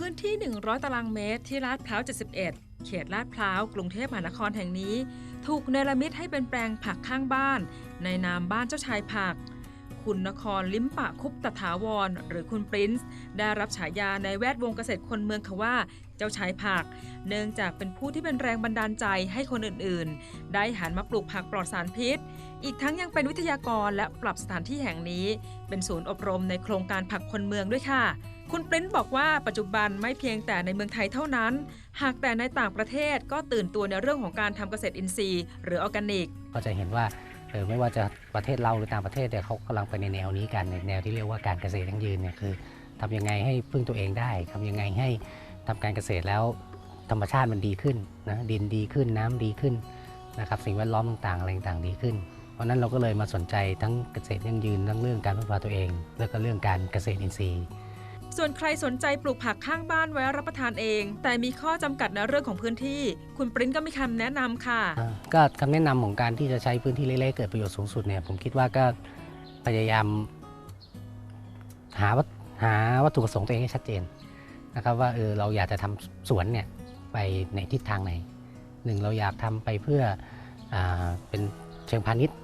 พื้นที่ 100 ตารางเมตร ที่ลาดพร้าว 71 เขตลาดพร้าว กรุงเทพมหานครแห่งนี้ ถูกเนรมิตให้เป็นแปลงผักข้างบ้าน ในนามบ้านเจ้าชายผัก คุณนครลิมปะคุปตถาวร หรือคุณปรินซ์ได้รับฉายาในแวดวงเกษตรคนเมืองค่ะว่าเจ้าชายผัก เนื่องจากเป็นผู้ที่เป็นแรงบันดาลใจให้คนอื่นๆ ได้หันมาปลูกผักปลอดสารพิษ อีกทั้งยังเป็นวิทยากรและปรับสถานที่แห่งนี้ เป็นศูนย์อบรมในโครงการผักคนเมืองด้วยค่ะ คุณปริ้นบอกว่าปัจจุบันไม่เพียงแต่ในเมืองไทยเท่านั้น หากแต่ในต่างประเทศก็ตื่นตัวในเรื่องของการทำเกษตรอินทรีย์ หรือออร์แกนิก ก็จะเห็นว่า ออไม่ว่าจะประเทศเราหรือต่างประเทศเนี่ยเขากำลังไปในแนวนี้กันในแนวที่เรียกว่าการเกษตรยั่งยืนเนี่ยคือทำยังไงให้พึ่งตัวเองได้ทำยังไงให้ทำการเกษตรแล้วธรรมชาติมันดีขึ้นนะดินดีขึ้นน้ำดีขึ้นนะครับสิ่งแวดล้อมต่างๆอะไรต่างๆดีขึ้น เพราะฉะนั้นเราก็เลยมาสนใจทั้งเกษตรยั่งยืนทั้งเรื่องการพึ่งพาตัวเอง แล้วก็เรื่องการเกษตรอินทรีย์ ส่วนใครสนใจปลูกผักข้างบ้านไว้รับประทานเอง แต่มีข้อจำกัดในเรื่องของพื้นที่ คุณปริ้นก็มีคำแนะนำค่ะ อ่าก็คำแนะนำของการที่จะใช้พื้นที่เล็กๆเกิดประโยชน์สูงสุดเนี่ยผมคิดว่าก็พยายามหาวัตหาวัตถุประสงค์ตัวเองให้ชัดเจนนะครับว่าเออเราอยากจะทำสวนเนี่ยไปในทิศทางไหนหนึ่งเราอยากทำไปเพื่ออาเป็นเชิงพาณิชย์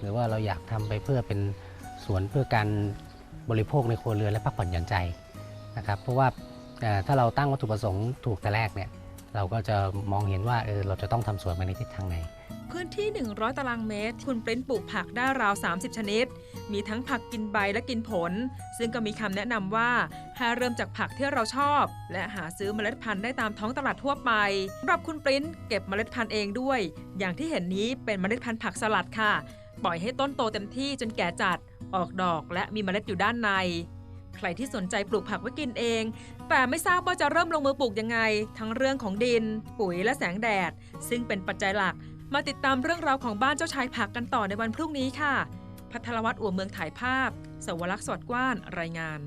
หรือว่าเราอยากทำไปเพื่อเป็นสวนเพื่อการบริโภคในครัวเรือนและพักผ่อนหย่อนใจ นะครับเพราะว่าถ้าเราตั้งวัตถุประสงค์ถูกแต่แรกเนี่ยเราก็จะมองเห็นว่าเออเราจะต้องทำสวนไปในทิศทางไหน พื้นที่ 100 ตารางเมตร คุณปริ้นปลูกผักได้ราว 30 ชนิด มีทั้งผักกินใบและกินผล ซึ่งก็มีคำแนะนำว่าให้เริ่มจากผักที่เราชอบ และหาซื้อเมล็ดพันธุ์ได้ตามท้องตลาดทั่วไปสำหรับคุณปริ้นเก็บเมล็ดพันธุ์เองด้วย อย่างที่เห็นนี้เป็นเมล็ดพันธุ์ผักสลัดค่ะ ปล่อยให้ต้นโตเต็มที่จนแก่จัด ออกดอกและมีเมล็ดอยู่ด้านใน ใครที่สนใจปลูกผักไว้กินเอง แต่ไม่ทราบว่าจะเริ่มลงมือปลูกยังไง ทั้งเรื่องของดิน ปุ๋ยและแสงแดด ซึ่งเป็นปัจจัยหลัก มาติดตามเรื่องราวของบ้านเจ้าชายผักกันต่อในวันพรุ่งนี้ค่ะ พัทรวัตรอัวเมืองถ่ายภาพ สวรักษ์สวัสดิ์กว้าน รายงาน